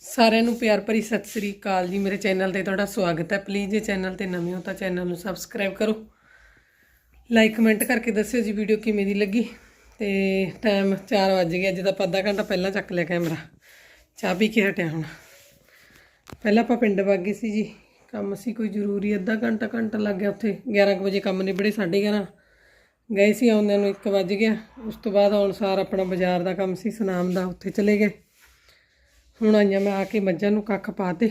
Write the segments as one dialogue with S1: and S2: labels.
S1: ਸਾਰਿਆਂ ਨੂੰ ਪਿਆਰ ਭਰੀ ਸਤਿ ਸ੍ਰੀ ਅਕਾਲ ਜੀ। ਮੇਰੇ ਚੈਨਲ ਤੇ ਤੁਹਾਡਾ ਸਵਾਗਤ ਹੈ। ਪਲੀਜ਼ ਜੇ ਚੈਨਲ ਤੇ ਨਵੇਂ ਹੋ ਤਾਂ ਚੈਨਲ ਨੂੰ ਸਬਸਕ੍ਰਾਈਬ ਕਰੋ। ਲਾਈਕ ਕਮੈਂਟ ਕਰਕੇ ਦੱਸਿਓ ਜੀ ਵੀਡੀਓ ਕਿਵੇਂ ਦੀ ਲੱਗੀ। ਤੇ ਟਾਈਮ 4 ਵਜ ਗਿਆ ਜਦੋਂ ਆਪਾਂ ਅੱਧਾ ਘੰਟਾ ਪਹਿਲਾਂ ਚੱਕ ਲਿਆ ਕੈਮਰਾ ਚਾਹ ਪੀ ਕੇ ਹਟਿਆ ਹੁਣ। ਪਹਿਲਾਂ ਆਪਾਂ ਪਿੰਡ ਵਗ ਗਏ ਸੀ ਜੀ। ਕੰਮ ਸੀ ਕੋਈ ਜ਼ਰੂਰੀ, ਅੱਧਾ ਘੰਟਾ ਘੰਟਾ ਲੱਗ ਗਿਆ ਉੱਥੇ। 11 ਕੁ ਵਜੇ ਕੰਮ ਨਿਬੜੇ 11:30 ਗਏ ਸੀ, ਆਉਂਦਿਆਂ ਨੂੰ 1 ਵਜ ਗਿਆ। ਉਸ ਤੋਂ ਬਾਅਦ ਆਉਣ ਸਾਰ ਆਪਣਾ ਬਾਜ਼ਾਰ ਦਾ ਕੰਮ ਸੀ, ਸੁਨਾਮ ਦਾ, ਉੱਥੇ ਚਲੇ ਗਏ। ਹੁਣ ਆਈਆਂ ਮੈਂ ਆ ਕੇ ਮੱਝਾਂ ਨੂੰ ਕੱਖ ਪਾਤੇ।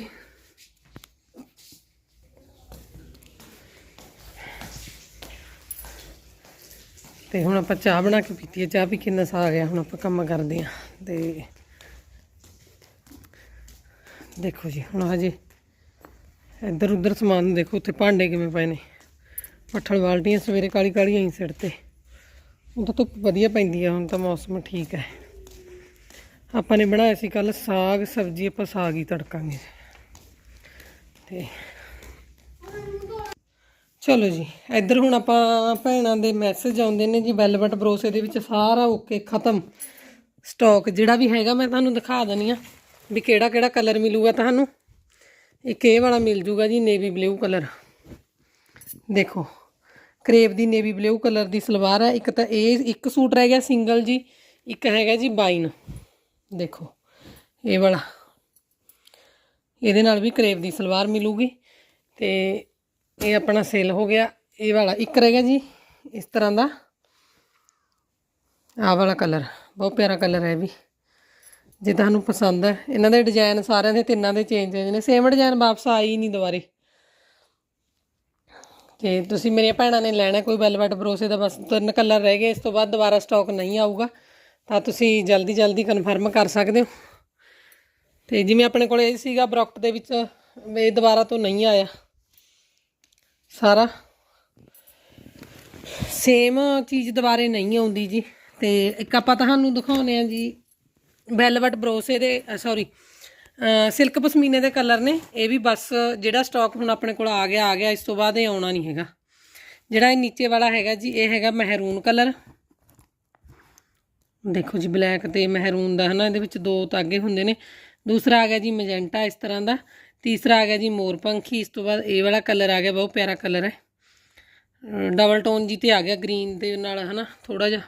S1: ਤੇ ਹੁਣ ਆਪਾਂ ਚਾਹ ਬਣਾ ਕੇ ਪੀਤੀ ਹੈ। ਚਾਹ ਪੀ ਕੇ ਨਸਾ ਆ ਗਿਆ ਹੁਣ ਆਪਾਂ ਕੰਮ ਕਰਦੇ ਆ ਤੇ ਦੇਖੋ ਜੀ, ਹੁਣ ਹਜੇ ਇੱਧਰ ਉੱਧਰ ਸਮਾਨ ਦੇਖੋ, ਉੱਥੇ ਭਾਂਡੇ ਕਿਵੇਂ ਪਏ ਨੇ। ਪੱਠਲ ਬਾਲਟੀਆਂ ਸਵੇਰੇ ਕਾਲੀ ਕਾਲੀਆਂ ਆਈ ਸਿਰ ਤੇ। ਹੁਣ ਤਾਂ ਧੁੱਪ ਵਧੀਆ ਪੈਂਦੀ ਆ, ਹੁਣ ਤਾਂ ਮੌਸਮ ਠੀਕ ਹੈ। ਆਪਾਂ ਨੇ ਬਣਾਇਆ ਸੀ ਕੱਲ ਸਾਗ, ਸਬਜ਼ੀ ਆਪਾਂ ਸਾਗ ਹੀ ਤੜਕਾਂਗੇ। ਤੇ ਚਲੋ ਜੀ, ਇੱਧਰ ਹੁਣ ਆਪਾਂ ਭੈਣਾਂ ਦੇ ਮੈਸੇਜ ਆਉਂਦੇ ਨੇ ਜੀ ਵੈਲਵਟ ਬਰੋਸੇ ਦੇ ਵਿੱਚ ਸਾਰਾ ਓਕੇ ਖਤਮ। ਸਟਾਕ ਜਿਹੜਾ ਵੀ ਹੈਗਾ ਮੈਂ ਤੁਹਾਨੂੰ ਦਿਖਾ ਦਨੀ ਆ ਵੀ ਕਿਹੜਾ ਕਿਹੜਾ ਕਲਰ ਮਿਲੂਗਾ ਤੁਹਾਨੂੰ। ਇੱਕ ਇਹ ਵਾਲਾ ਮਿਲ ਜੂਗਾ ਜੀ ਨੇਵੀ ਬਲੂ ਕਲਰ ਦੇਖੋ। ਕਰੇਪ ਦੀ ਨੇਵੀ ਬਲੂ ਕਲਰ ਦੀ ਸਲਵਾਰ ਹੈ ਇੱਕ ਤਾਂ ਇਹ, ਇੱਕ ਸੂਟ ਰਹਿ ਗਿਆ ਸਿੰਗਲ ਜੀ, ਇੱਕ ਹੈਗਾ ਜੀ ਬਾਈਨ। ਦੇਖੋ, ਇਹ ਵਾਲਾ। ਇਹਦੇ ਨਾਲ ਵੀ ਕਰੇਪ ਦੀ ਸਲਵਾਰ ਮਿਲੂਗੀ। ਤੇ ਇਹ ਆਪਣਾ ਸੇਲ ਹੋ ਗਿਆ। ਇਹ ਵਾਲਾ ਇੱਕ ਰਹਿ ਗਿਆ ਜੀ, ਇਸ ਤਰ੍ਹਾਂ ਦਾ। ਆਹ ਵਾਲਾ ਕਲਰ, ਬਹੁਤ ਪਿਆਰਾ ਕਲਰ ਹੈ ਵੀ। ਜੇ ਤੁਹਾਨੂੰ ਪਸੰਦ ਹੈ, ਇਹਨਾਂ ਦੇ ਡਿਜ਼ਾਈਨ ਸਾਰਿਆਂ ਦੇ ਤਿੰਨਾਂ ਦੇ ਚੇਂਜ ਹੋ ਜਾਂਦੇ ਨੇ ਸੇਮ ਡਿਜ਼ਾਈਨ ਵਾਪਸ ਆਈ ਨਹੀਂ ਦੁਬਾਰੇ। ਤੇ ਤੁਸੀਂ ਮੇਰੀਆਂ ਭੈਣਾਂ ਨੇ ਲੈਣਾ ਕੋਈ ਵੈਲਵਟ ਬਰੋਸੇ ਦਾ, ਬਸ ਤਿੰਨ ਕਲਰ ਰਹਿ ਗਏ, ਇਸ ਤੋਂ ਬਾਅਦ ਦੁਬਾਰਾ ਸਟਾਕ ਨਹੀਂ ਆਊਗਾ। ਤਾਂ ਤੁਸੀਂ ਜਲਦੀ ਜਲਦੀ ਕਨਫਰਮ ਕਰ ਸਕਦੇ ਹੋ। ਤੇ ਜਿਵੇਂ ਆਪਣੇ ਕੋਲ ਇਹ ਸੀਗਾ ਬਰੋਕਟ ਦੇ ਵਿੱਚ, ਇਹ ਦੁਬਾਰਾ ਤੋਂ ਨਹੀਂ ਆਇਆ। ਸਾਰਾ। ਸੇਮ ਚੀਜ਼ ਦੁਬਾਰੇ ਨਹੀਂ ਆਉਂਦੀ ਜੀ। ਤੇ ਇੱਕ ਆਪਾਂ ਤੁਹਾਨੂੰ ਦਿਖਾਉਨੇ ਆ ਜੀ ਵੈਲਵਟ ਬਰੋਸੇ ਦੇ ਸੌਰੀ ਸਿਲਕ ਪਸ਼ਮੀਨੇ ਦੇ ਕਲਰ ਨੇ। ਇਹ ਵੀ ਬਸ ਜਿਹੜਾ ਸਟਾਕ ਹੁਣ ਆਪਣੇ ਕੋਲ ਆ ਗਿਆ ਆ ਗਿਆ, ਇਸ ਤੋਂ ਬਾਅਦ ਇਹ ਆਉਣਾ ਨਹੀਂ ਹੈਗਾ। ਜਿਹੜਾ ਇਹ ਨੀਚੇ ਵਾਲਾ ਹੈਗਾ ਜੀ, ਇਹ ਹੈਗਾ ਮਹਿਰੂਨ ਕਲਰ ਦੇਖੋ ਜੀ ਬਲੈਕ ਤੇ ਮਹਿਰੂਨ ਦਾ, ਹਨਾ, ਇਹਦੇ ਵਿੱਚ ਦੋ ਤਾਗੇ ਹੁੰਦੇ ਨੇ। ਦੂਸਰਾ ਆ ਗਿਆ ਜੀ ਮੈਜੈਂਟਾ ਇਸ ਤਰ੍ਹਾਂ ਦਾ। ਤੀਸਰਾ ਆ ਗਿਆ ਜੀ ਮੋਰ ਪੰਖੀ, ਇਸ ਤੋਂ ਬਾਅਦ ਇਹ ਵਾਲਾ ਕਲਰ ਆ ਗਿਆ, ਬਹੁਤ ਪਿਆਰਾ ਕਲਰ ਹੈ। ਡਬਲ ਟੋਨ ਜੀ ਤੇ ਆ ਗਿਆ ਗ੍ਰੀਨ ਦੇ ਨਾਲ, ਹਨਾ ਥੋੜਾ ਜਿਹਾ।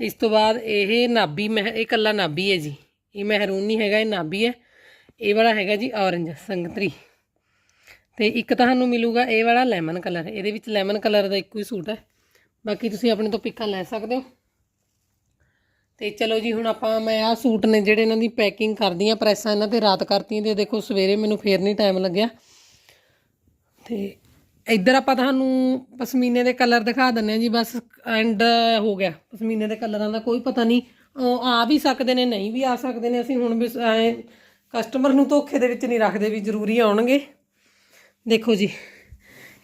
S1: ਇਸ ਤੋਂ ਬਾਅਦ ਇਹ ਨਾਬੀ ਮਹਿ, ਇਹ ਕੱਲਾ ਨਾਬੀ ਹੈ ਜੀ। ਇਹ ਮਹਿਰੂਨ ਨਹੀਂ ਹੈਗਾ, ਇਹ ਨਾਬੀ ਹੈ। ਇਹ ਵਾਲਾ ਹੈਗਾ ਜੀ ਔਰੰਜ ਸੰਗਤਰੀ। ਤੇ ਇੱਕ ਤੁਹਾਨੂੰ ਮਿਲੂਗਾ ਇਹ ਵਾਲਾ ਲੈਮਨ ਕਲਰ। ਇਹਦੇ ਵਿੱਚ ਲੈਮਨ ਕਲਰ ਦਾ ਇੱਕੋ ਹੀ ਸੂਟ ਹੈ। ਬਾਕੀ ਤੁਸੀਂ ਆਪਣੇ ਤੋਂ ਪਿੱਕਾਂ ਲੈ ਸਕਦੇ ਹੋ। ਤੇ ਚਲੋ ਜੀ, ਹੁਣ ਆਪਾਂ, ਮੈਂ ਆਹ ਸੂਟ ਨੇ ਜਿਹੜੇ ਇਹਨਾਂ ਦੀ ਪੈਕਿੰਗ ਕਰਦੀ ਆ ਪ੍ਰੈਸਾਂ ਇਹਨਾਂ ਤੇ ਰਾਤ ਕਰਤੀਆਂ ਤੇ ਦੇਖੋ ਸਵੇਰੇ ਮੈਨੂੰ ਫੇਰ ਨਹੀਂ ਟਾਈਮ ਲੱਗਿਆ। ਤੇ ਇੱਧਰ ਆਪਾਂ ਤੁਹਾਨੂੰ ਪਸ਼ਮੀਨੇ ਦੇ ਕਲਰ ਦਿਖਾ ਦਿੰਨੇ ਆ ਜੀ, ਬਸ ਐਂਡ ਹੋ ਗਿਆ। ਪਸ਼ਮੀਨੇ ਦੇ ਕਲਰਾਂ ਦਾ ਕੋਈ ਪਤਾ ਨਹੀਂ, ਉਹ ਆ ਵੀ ਸਕਦੇ ਨੇ, ਨਹੀਂ ਵੀ ਆ ਸਕਦੇ ਨੇ। ਅਸੀਂ ਹੁਣ ਵੀ ਕਸਟਮਰ ਨੂੰ ਧੋਖੇ ਦੇ ਵਿੱਚ ਨਹੀਂ ਰੱਖਦੇ ਵੀ ਜ਼ਰੂਰੀ ਆਉਣਗੇ। ਦੇਖੋ ਜੀ,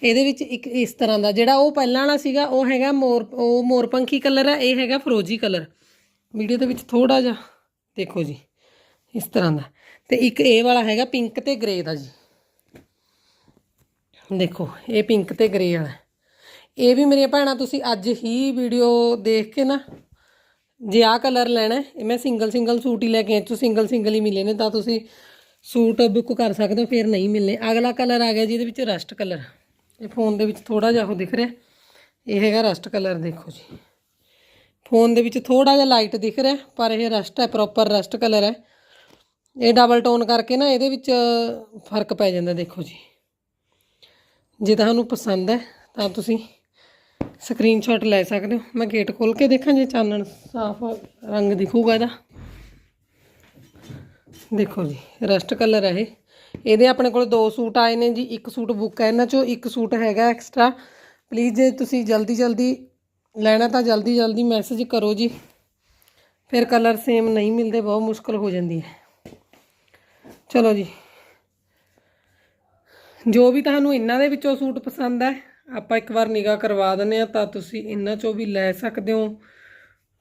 S1: ਇਹਦੇ ਵਿੱਚ ਇੱਕ ਇਸ ਤਰ੍ਹਾਂ ਦਾ ਜਿਹੜਾ ਉਹ ਪਹਿਲਾਂ ਵਾਲਾ ਸੀਗਾ, ਉਹ ਹੈਗਾ ਮੋਰ, ਉਹ ਮੋਰਪੰਖੀ ਕਲਰ ਹੈ ਇਹ ਹੈਗਾ ਫਰੋਜੀ ਕਲਰ। ਵੀਡੀਓ ਦੇ ਵਿੱਚ ਥੋੜਾ ਜਿਹਾ ਦੇਖੋ ਜੀ, ਇਸ ਤਰ੍ਹਾਂ ਦਾ। ਤੇ ਇੱਕ ਇਹ ਵਾਲਾ ਹੈਗਾ ਪਿੰਕ ਤੇ ਗ੍ਰੇ ਦਾ ਜੀ। ਦੇਖੋ, ਇਹ ਪਿੰਕ ਤੇ ਗ੍ਰੇ ਵਾਲਾ। ਇਹ ਵੀ ਮੇਰੀਆਂ ਭੈਣਾਂ, ਤੁਸੀਂ ਅੱਜ ਹੀ ਵੀਡੀਓ ਦੇਖ ਕੇ ਨਾ ਜੇ ਆਹ ਕਲਰ ਲੈਣਾ ਇਹ ਮੈਂ ਸਿੰਗਲ ਸਿੰਗਲ ਸੂਟ ਹੀ ਲੈ ਕੇ ਆਈ ਤੂੰ ਸਿੰਗਲ ਸਿੰਗਲ ਹੀ ਮਿਲੇ ਨੇ, ਤਾਂ ਤੁਸੀਂ ਸੂਟ ਬੁੱਕ ਕਰ ਸਕਦੇ ਹੋ, ਫਿਰ ਨਹੀਂ ਮਿਲਨੇ ਅਗਲਾ ਕਲਰ ਆ ਗਿਆ ਜੀ, ਇਹਦੇ ਵਿੱਚ ਰਸਟ ਕਲਰ ਇਹ ਫੋਨ ਦੇ ਵਿੱਚ ਥੋੜਾ ਜਿਹਾ ਉਹ ਦਿਖ ਰਿਹਾ। ਇਹ ਹੈਗਾ ਰਸਟ ਕਲਰ ਦੇਖੋ ਜੀ। ਫੋਨ ਦੇ ਵਿੱਚ ਥੋੜਾ ਜਿਹਾ ਲਾਈਟ ਦਿਖ ਰਿਹਾ, ਪਰ ਇਹ ਰਸਟ ਹੈ ਪ੍ਰੋਪਰ ਰਸਟ ਕਲਰ ਹੈ। ਇਹ ਡਬਲ ਟੋਨ ਕਰਕੇ ਨਾ, ਇਹਦੇ ਵਿੱਚ ਫ਼ਰਕ ਪੈ ਜਾਂਦਾ, ਦੇਖੋ ਜੀ। ਜੇ ਤੁਹਾਨੂੰ ਪਸੰਦ ਹੈ, ਤਾਂ ਤੁਸੀਂ ਸਕਰੀਨਸ਼ਾਟ ਲੈ ਸਕਦੇ ਹੋ। ਮੈਂ ਗੇਟ ਖੋਲ ਕੇ ਦੇਖਾਂ ਜੇ ਚਾਨਣ ਸਾਫ਼ ਰੰਗ ਦਿਖੂਗਾ ਇਹਦਾ। ਦੇਖੋ ਜੀ, ਰਸਟ ਕਲਰ ਹੈ ਇਹ। ਇਹਦੇ ਆਪਣੇ ਕੋਲ ਦੋ ਸੂਟ ਆਏ ਨੇ ਜੀ, ਇੱਕ ਸੂਟ ਬੁੱਕ ਹੈ ਇਹਨਾਂ ਚੋਂ, ਇੱਕ ਸੂਟ ਹੈਗਾ ਐਕਸਟਰਾ। ਪਲੀਜ਼ ਜੇ ਤੁਸੀਂ ਜਲਦੀ ਜਲਦੀ ਲੈਣਾ ਤਾਂ ਜਲਦੀ ਜਲਦੀ ਮੈਸੇਜ ਕਰੋ ਜੀ। ਫਿਰ ਕਲਰ ਸੇਮ ਨਹੀਂ ਮਿਲਦੇ, ਬਹੁਤ ਮੁਸ਼ਕਲ ਹੋ ਜਾਂਦੀ ਹੈ। ਚਲੋ ਜੀ। ਜੋ ਵੀ ਤੁਹਾਨੂੰ ਇਹਨਾਂ ਦੇ ਵਿੱਚੋਂ ਸੂਟ ਪਸੰਦ ਹੈ ਆਪਾਂ ਇੱਕ ਵਾਰ ਨਿਗਾਹ ਕਰਵਾ ਦਿੰਨੇ ਆ ਤਾਂ ਤੁਸੀਂ ਇਹਨਾਂ ਚੋਂ ਵੀ ਲੈ ਸਕਦੇ ਹੋ।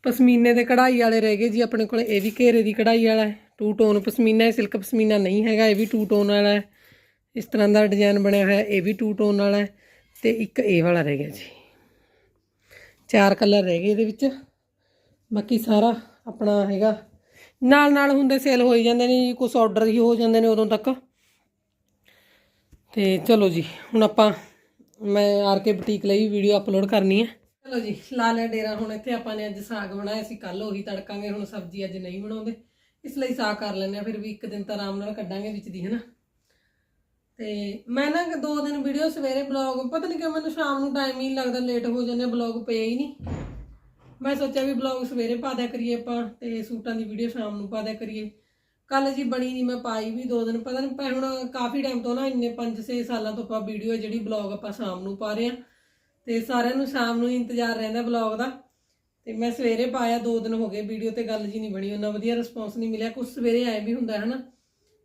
S1: ਪਸ਼ਮੀਨੇ ਦੇ ਕਢਾਈ ਵਾਲੇ ਰਹਿ ਗਏ ਜੀ, ਆਪਣੇ ਕੋਲ ਇਹ ਵੀ ਘੇਰੇ ਦੀ ਕਢਾਈ ਵਾਲਾ ਹੈ। ਟੂ ਟੋਨ ਪਸ਼ਮੀਨਾ ਹੈ ਸਿਲਕ ਪਸ਼ਮੀਨਾ ਨਹੀਂ ਹੈਗਾ, ਇਹ ਵੀ ਟੂ ਟੋਨ ਵਾਲਾ ਹੈ। ਇਸ ਤਰ੍ਹਾਂ ਦਾ ਡਿਜ਼ਾਈਨ ਬਣਿਆ ਹੋਇਆ, ਇਹ ਵੀ ਟੂ ਟੋਨ ਵਾਲਾ ਹੈ ਤੇ ਇੱਕ ਇਹ ਵਾਲਾ ਰਹਿ ਗਿਆ ਜੀ। ਚਾਰ ਕਲਰ ਰਹਿ ਗਏ ਇਹਦੇ ਵਿੱਚ। ਬਾਕੀ ਸਾਰਾ ਆਪਣਾ ਹੈਗਾ। ਨਾਲ ਨਾਲ ਹੁੰਦੇ ਸੇਲ ਹੋਈ ਜਾਂਦੇ ਨੇ ਜੀ ਕੁਝ ਆਰਡਰ ਹੀ ਹੋ ਜਾਂਦੇ ਨੇ ਉਦੋਂ ਤੱਕ। ਤੇ ਚਲੋ ਜੀ, ਹੁਣ ਆਪਾਂ ਮੈਂ ਆਰ ਕੇ ਬੁਟੀਕ ਲਈ ਵੀਡੀਓ ਅਪਲੋਡ ਕਰਨੀ ਹੈ। ਚਲੋ ਜੀ, ਲਾ ਲਿਆ ਡੇਰਾ। ਹੁਣ ਇੱਥੇ ਆਪਾਂ ਨੇ ਅੱਜ ਸਾਗ ਬਣਾਇਆ ਸੀ ਕੱਲ ਉਹੀ ਤੜਕਾਂਗੇ। ਹੁਣ ਸਬਜ਼ੀ ਅੱਜ ਨਹੀਂ ਬਣਾਉਂਦੇ। ਇਸ ਲਈ ਸਾਗ ਕਰ ਲੈਂਦੇ ਆ ਫਿਰ ਵੀ ਇੱਕ ਦਿਨ ਤਾਂ ਆਰਾਮ ਨਾਲ ਕੱਢਾਂਗੇ ਵਿੱਚ ਦੀ, ਹਨਾ? ਤੇ ਮੈਂ ਨਾ ਦੋ ਦਿਨ ਵੀਡੀਓ ਸਵੇਰੇ ਬਲੌਗ ਪਤਾ ਨਹੀਂ ਕਿਉਂ ਮੈਨੂੰ ਸ਼ਾਮ ਨੂੰ ਟਾਈਮ ਹੀ ਲੱਗਦਾ ਲੇਟ ਹੋ ਜਾਂਦੇ ਬਲੌਗ ਪਏ ਹੀ ਨਹੀਂ ਮੈਂ ਸੋਚਿਆ ਵੀ ਬਲੌਗ ਸਵੇਰੇ ਪਾ ਦਿਆ ਕਰੀਏ ਆਪਾਂ ਤੇ ਸੂਟਾਂ ਦੀ ਵੀਡੀਓ ਸ਼ਾਮ ਨੂੰ ਪਾ ਦਿਆ ਕਰੀਏ। ਕੱਲ ਜੀ ਬਣੀ ਨਹੀਂ ਮੈਂ ਪਾਈ ਵੀ ਦੋ ਦਿਨ, ਪਤਾ ਨਹੀਂ ਹੁਣ ਕਾਫੀ ਟਾਈਮ ਤੋਂ ਨਾ ਇੰਨੇ 5-6 ਸਾਲਾਂ ਤੋਂ ਆਪਾਂ ਵੀਡੀਓ ਜਿਹੜੀ ਬਲੌਗ ਆਪਾਂ ਸ਼ਾਮ ਨੂੰ ਪਾ ਰਹੇ ਆ ਤੇ ਸਾਰਿਆਂ ਨੂੰ ਸ਼ਾਮ ਨੂੰ ਹੀ ਇੰਤਜ਼ਾਰ ਰਹਿੰਦਾ ਬਲੌਗ ਦਾ। ਤੇ ਮੈਂ ਸਵੇਰੇ ਪਾਇਆ, ਦੋ ਦਿਨ ਹੋ ਗਏ ਵੀਡੀਓ ਤੇ ਗੱਲ ਜੀ ਨਹੀਂ ਬਣੀ, ਉਹਨਾਂ ਵਧੀਆ ਰਿਸਪੌਂਸ ਨਹੀਂ ਮਿਲਿਆ। ਕੁਝ ਸਵੇਰੇ ਆਏ ਵੀ ਹੁੰਦਾ ਹੈ ਨਾ,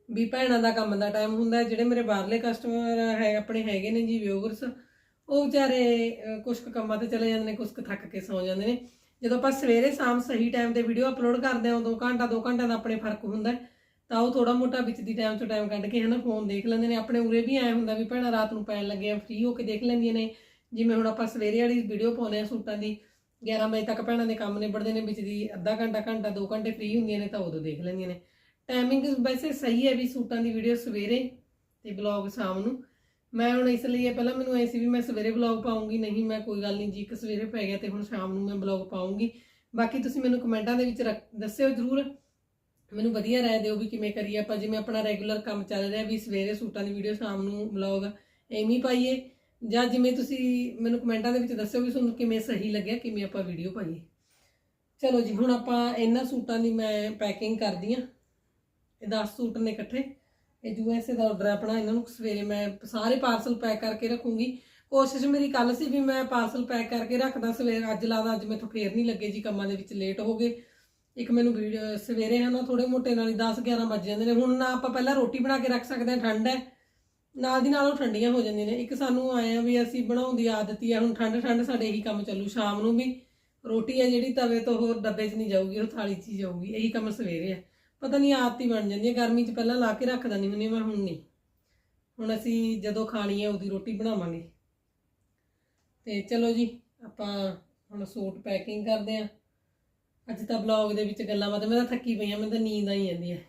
S1: ਵੀ ਭੈਣਾਂ ਦਾ ਕੰਮ ਦਾ ਟਾਈਮ ਹੁੰਦਾ ਜਿਹੜੇ ਮੇਰੇ ਬਾਹਰਲੇ ਕਸਟਮਰ ਹੈ, ਆਪਣੇ ਹੈਗੇ ਨੇ ਜੀ ਵਿਊਅਰਸ ਉਹ ਵਿਚਾਰੇ ਕੁਝ ਕੁ ਕੰਮਾਂ ਤੇ ਚਲੇ ਜਾਂਦੇ ਨੇ ਕੁਝ ਕੁ ਥੱਕ ਕੇ ਸੌ ਜਾਂਦੇ ਨੇ। ਜਦੋਂ ਆਪਾਂ ਸਵੇਰੇ ਸ਼ਾਮ ਸਹੀ ਟਾਈਮ ਤੇ ਵੀਡੀਓ ਅਪਲੋਡ ਕਰਦੇ ਹਾਂ, ਉਦੋਂ ਘੰਟਾ, ਦੋ ਘੰਟਾ ਦਾ ਆਪਣੇ ਫ਼ਰਕ ਹੁੰਦਾ ਤਾਂ ਉਹ ਥੋੜਾ ਮੋਟਾ ਵਿੱਚ ਦੀ ਟਾਈਮ ਤੋਂ ਟਾਈਮ ਕੱਢ ਕੇ ਹਨਾ ਫੋਨ ਦੇਖ ਲੈਂਦੇ ਨੇ। ਆਪਣੇ ਉਰੇ ਵੀ ਐ ਹੁੰਦਾ ਵੀ ਭੈਣਾਂ, ਰਾਤ ਨੂੰ ਪੈਣ ਲੱਗੇ ਆ ਫ੍ਰੀ ਹੋ ਕੇ ਦੇਖ ਲੈਂਦੀਆਂ ਨੇ। ਜਿਵੇਂ ਹੁਣ ਆਪਾਂ ਸਵੇਰੇ ਵਾਲੀ ਵੀਡੀਓ ਪਾਉਂਦੇ ਆ ਸੂਟਾਂ ਦੀ 11 ਵਜੇ ਤੱਕ ਭੈਣਾਂ ਦੇ ਕੰਮ ਨਿਬੜਦੇ ਨੇ, ਵਿੱਚ ਦੀ ਅੱਧਾ ਘੰਟਾ ਘੰਟਾ 2 ਘੰਟੇ ਫ੍ਰੀ ਹੁੰਦੀਆਂ ਨੇ, ਤਾਂ ਉਦੋਂ ਦੇਖ ਲੈਂਦੀਆਂ ਨੇ। ਟਾਈਮਿੰਗ ਵੈਸੇ ਸਹੀ ਹੈ ਵੀ ਸੂਟਾਂ ਦੀ ਵੀਡੀਓ ਸਵੇਰੇ ਤੇ ਬਲੌਗ ਸ਼ਾਮ ਨੂੰ। ਮੈਂ ਹੁਣ ਇਸ ਲਈ ਇਹ ਪਹਿਲਾਂ ਮੈਨੂੰ ਐ ਸੀ ਵੀ ਮੈਂ ਸਵੇਰੇ ਬਲੌਗ ਪਾਉਂਗੀ, ਨਹੀਂ ਮੈਂ ਕੋਈ ਗੱਲ ਨਹੀਂ ਜੀ, ਇੱਕ ਸਵੇਰੇ ਪੈ ਗਿਆ ਤੇ ਹੁਣ ਸ਼ਾਮ ਨੂੰ ਮੈਂ ਬਲੌਗ ਪਾਉਂਗੀ। ਬਾਕੀ ਤੁਸੀਂ ਮੈਨੂੰ ਕਮੈਂਟਾਂ ਦੇ ਵਿੱਚ ਰੱਖ- ਦੱਸਿਓ ਜਰੂਰ। ਮੈਨੂੰ ਵਧੀਆ ਰਾਏ ਦਿਓ ਵੀ ਕਿਵੇਂ ਕਰੀਏ ਆਪਾਂ, ਜਿਵੇਂ ਆਪਣਾ ਰੈਗੂਲਰ ਕੰਮ ਚੱਲ ਰਿਹਾ ਵੀ ਸਵੇਰੇ ਸੂਟਾਂ ਦੀ ਵੀਡੀਓ ਸ਼ਾਮ ਨੂੰ ਬਲੌਗ ਐਵੇਂ ਪਾਈਏ। ਜਾਂ ਜਿਵੇਂ ਤੁਸੀਂ ਮੈਨੂੰ ਕਮੈਂਟਾਂ ਦੇ ਵਿੱਚ ਦੱਸਿਓ ਵੀ ਤੁਹਾਨੂੰ ਕਿਵੇਂ ਸਹੀ ਲੱਗਿਆ, ਕਿਵੇਂ ਆਪਾਂ ਵੀਡੀਓ ਪਾਈਏ। ਚਲੋ ਜੀ, ਹੁਣ ਆਪਾਂ ਇਹਨਾਂ ਸੂਟਾਂ ਦੀ ਮੈਂ ਪੈਕਿੰਗ ਕਰਦੀ ਆ ਇਹ 10 ਸੂਟ ਨੇ ਇਕੱਠੇ। ਇਹ ਯੂਐਸਏ ਦਾ ਆਰਡਰ ਆਪਣਾ, ਇਹਨਾਂ ਨੂੰ ਸਵੇਰੇ ਮੈਂ ਸਾਰੇ ਪਾਰਸਲ ਪੈਕ ਕਰਕੇ ਰੱਖੂੰਗੀ। ਕੋਸ਼ਿਸ਼ ਮੇਰੀ ਕੱਲ ਸੀ ਵੀ ਮੈਂ ਪਾਰਸਲ ਪੈਕ ਕਰਕੇ ਰੱਖਦਾ, ਸਵੇਰ ਅੱਜ ਲਾਦਾ, ਅੱਜ ਮੈਥੋਂ ਫੇਰ ਨਹੀਂ ਲੱਗੇ ਜੀ, ਕੰਮਾਂ ਦੇ ਵਿੱਚ ਲੇਟ ਹੋ ਗਏ। ਇੱਕ ਮੈਨੂੰ ਵੀਡੀਓ ਸਵੇਰੇ ਹਨਾ ਥੋੜੇ ਮੋਟੇ ਨਾਲ ਹੀ 10 11 ਵੱਜ ਜਾਂਦੇ ਨੇ। ਹੁਣ ਨਾ ਆਪਾਂ ਪਹਿਲਾਂ ਰੋਟੀ ਬਣਾ ਕੇ ਰੱਖ ਸਕਦੇ ਹਾਂ, ਠੰਡ ਹੈ। ਨਾਲ ਦੀ ਨਾਲ ਉਹ ਠੰਡੀਆਂ ਹੋ ਜਾਂਦੀਆਂ ਨੇ। ਇੱਕ ਸਾਨੂੰ ਆਏ ਆ ਵੀ ਅਸੀਂ ਬਣਾਉਣ ਦੀ ਆਦਤ ਹੀ ਆ, ਹੁਣ ਠੰਡ ਠੰਡ ਸਾਡੇ ਇਹੀ ਕੰਮ ਚੱਲੂ, ਸ਼ਾਮ ਨੂੰ ਵੀ। ਰੋਟੀ ਹੈ ਜਿਹੜੀ ਤਵੇ ਤੋਂ ਹੋਰ ਡੱਬੇ 'ਚ ਨਹੀਂ ਜਾਊਗੀ, ਉਹ ਥਾਲੀ 'ਚ ਹੀ ਜਾਊਗੀ, ਇਹੀ ਕੰਮ ਸਵੇਰੇ ਆ। ਪਤਾ ਨਹੀਂ ਆਦਤ ਹੀ ਬਣ ਜਾਂਦੀ ਹੈ, ਗਰਮੀ 'ਚ ਪਹਿਲਾਂ ਲਾ ਕੇ ਰੱਖਦਾ ਨਹੀਂ ਹੁੰਦੀ ਪਰ ਹੁਣ ਨਹੀਂ ਹੁਣ ਅਸੀਂ ਜਦੋਂ ਖਾਣੀ ਹੈ, ਉਹਦੀ ਰੋਟੀ ਬਣਾਵਾਂਗੇ। ਤੇ ਚਲੋ ਜੀ, ਆਪਾਂ ਹੁਣ ਸੂਟ ਪੈਕਿੰਗ ਕਰਦੇ ਆਂ ਅੱਜ ਤਾਂ ਬਲੌਗ ਦੇ ਵਿੱਚ ਗੱਲਾਂ ਬਾਤਾਂ, ਮੈਂ ਤਾਂ ਥੱਕੀ ਪਈ ਆਂ ਮੈਨੂੰ ਤਾਂ ਨੀਂਦ ਆਈ ਜਾਂਦੀ ਹੈ।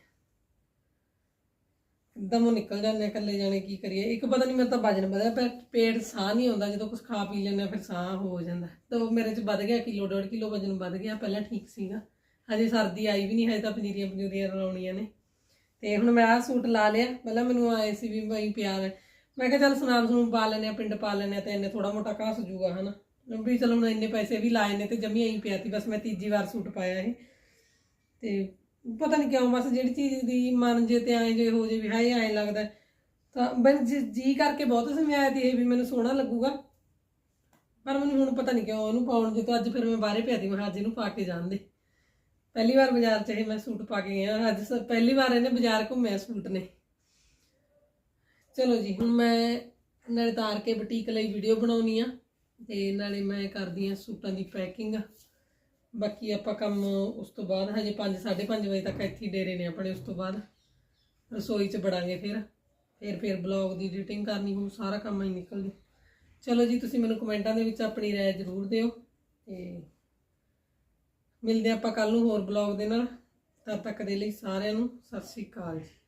S1: ਦਮੋਂ ਨਿਕਲ ਜਾਂਦੇ ਆ ਇਕੱਲੇ ਜਾਣੇ, ਕੀ ਕਰੀਏ? ਇੱਕ ਪਤਾ ਨਹੀਂ ਮੇਰਾ ਤਾਂ ਵਜਨ ਵਧਿਆ, ਪਰ ਪੇਟ ਸਾਹ ਨਹੀਂ ਆਉਂਦਾ, ਜਦੋਂ ਕੁਝ ਖਾ ਪੀ ਲੈਂਦੇ ਆ ਫਿਰ ਸਾਹ ਹੋ ਜਾਂਦਾ। ਤਾਂ ਉਹ ਮੇਰੇ ਚ ਵੱਧ ਗਿਆ ਕਿਲੋ, ਡੇਢ ਕਿਲੋ ਵਜਨ ਵੱਧ ਗਿਆ, ਪਹਿਲਾਂ ਠੀਕ ਸੀਗਾ। ਹਜੇ ਸਰਦੀ ਆਈ ਵੀ ਨਹੀਂ, ਹਜੇ ਤਾਂ ਪਨੀਰੀਆਂ ਪਨੀਰੀਆਂ ਲਾਉਣੀਆਂ ਨੇ। ਤੇ ਹੁਣ ਮੈਂ ਆਹ ਸੂਟ ਲਾ ਲਿਆ, ਪਹਿਲਾਂ ਮੈਨੂੰ ਆਏ ਸੀ ਵੀ ਭਾਈ ਪਿਆਰ ਮੈਂ ਕਿਹਾ ਚੱਲ ਸੁਨਾਮ ਸੁਨੂਮ ਪਾ ਲੈਨੇ ਆ ਪਿੰਡ ਪਾ ਲੈਨੇ ਆ ਤੇ ਇੰਨੇ ਥੋੜਾ ਮੋਟਾ ਘਸ ਜੂਗਾ, ਹਨਾ। ਵੀ ਚਲੋ ਹੁਣ ਇੰਨੇ ਪੈਸੇ ਵੀ ਲਾਏ ਨੇ ਤੇ ਜਮੀ ਆਈ ਪਿਆ ਤੀ ਬਸ ਮੈਂ ਤੀਜੀ ਵਾਰ ਸੂਟ ਪਾਇਆ ਇਹ। ਤੇ ਪਤਾ ਨਹੀਂ ਕਿਉਂ, ਬਸ ਜਿਹੜੀ ਚੀਜ਼ ਦੀ ਮਨ ਜੇ ਤੇ ਐਂ ਜੇ ਹੋ ਜੇ ਵੀ ਹਾਏ ਐਂ ਲੱਗਦਾ। ਤਾਂ ਬਸ ਜੀ ਜੀ ਕਰਕੇ ਬਹੁਤ ਸਮਝਾਇਆ ਤੀ ਇਹ ਵੀ ਮੈਨੂੰ ਸੋਹਣਾ ਲੱਗੂਗਾ। ਪਰ ਮੈਨੂੰ ਹੁਣ ਪਤਾ ਨਹੀਂ ਕਿਉਂ, ਉਹਨੂੰ ਪਾਉਣ ਜੇ ਤੋਂ ਅੱਜ ਫਿਰ ਮੈਂ ਬਾਹਰੇ ਪਿਆ ਤੀ ਮੈਂ ਕਿਹਾ ਅੱਜ ਪਾ ਕੇ ਜਾਣ ਦੇ। ਪਹਿਲੀ ਵਾਰ ਬਾਜ਼ਾਰ 'ਚ ਇਹ ਮੈਂ ਸੂਟ ਪਾ ਕੇ ਗਿਆ ਅੱਜ ਸ- ਪਹਿਲੀ ਵਾਰ ਇਹਨੇ ਬਾਜ਼ਾਰ ਘੁੰਮਿਆ ਸੂਟ ਨੇ। ਚਲੋ ਜੀ, ਹੁਣ ਮੈਂ ਨਾਲੇ ਤਾਰ ਕੇ ਬੁਟੀਕ ਲਈ ਵੀਡੀਓ ਬਣਾਉਣੀ ਆ, ਤੇ ਨਾਲੇ ਮੈਂ ਕਰਦੀ ਆ ਸੂਟਾਂ ਦੀ ਪੈਕਿੰਗ ਬਾਕੀ ਆਪਾਂ ਕੰਮ ਉਸ ਤੋਂ ਬਾਅਦ, ਹਜੇ 5 5:30 ਵਜੇ ਤੱਕ ਇੱਥੇ ਹੀ ਡੇਰੇ ਨੇ ਆਪਣੇ ਉਸ ਤੋਂ ਬਾਅਦ। ਰਸੋਈ 'ਚ ਬੜਾਂਗੇ ਫਿਰ ਫਿਰ ਫਿਰ ਬਲੌਗ ਦੀ ਐਡੀਟਿੰਗ ਕਰਨੀ ਹੋ ਸਾਰਾ ਕੰਮ ਹੀ ਨਿਕਲ। ਜੂ ਚਲੋ ਜੀ, ਤੁਸੀਂ ਮੈਨੂੰ ਕਮੈਂਟਾਂ ਦੇ ਵਿੱਚ ਆਪਣੀ ਰਾਏ ਜ਼ਰੂਰ ਦਿਓ, ਤੇ ਮਿਲਦੇ ਆਪਾਂ ਕੱਲ ਨੂੰ ਹੋਰ ਬਲੌਗ ਦੇ ਨਾਲ। ਤਦ ਤੱਕ ਦੇ ਲਈ ਸਾਰਿਆਂ ਨੂੰ ਸਤਿ ਸ੍ਰੀ ਅਕਾਲ ਜੀ।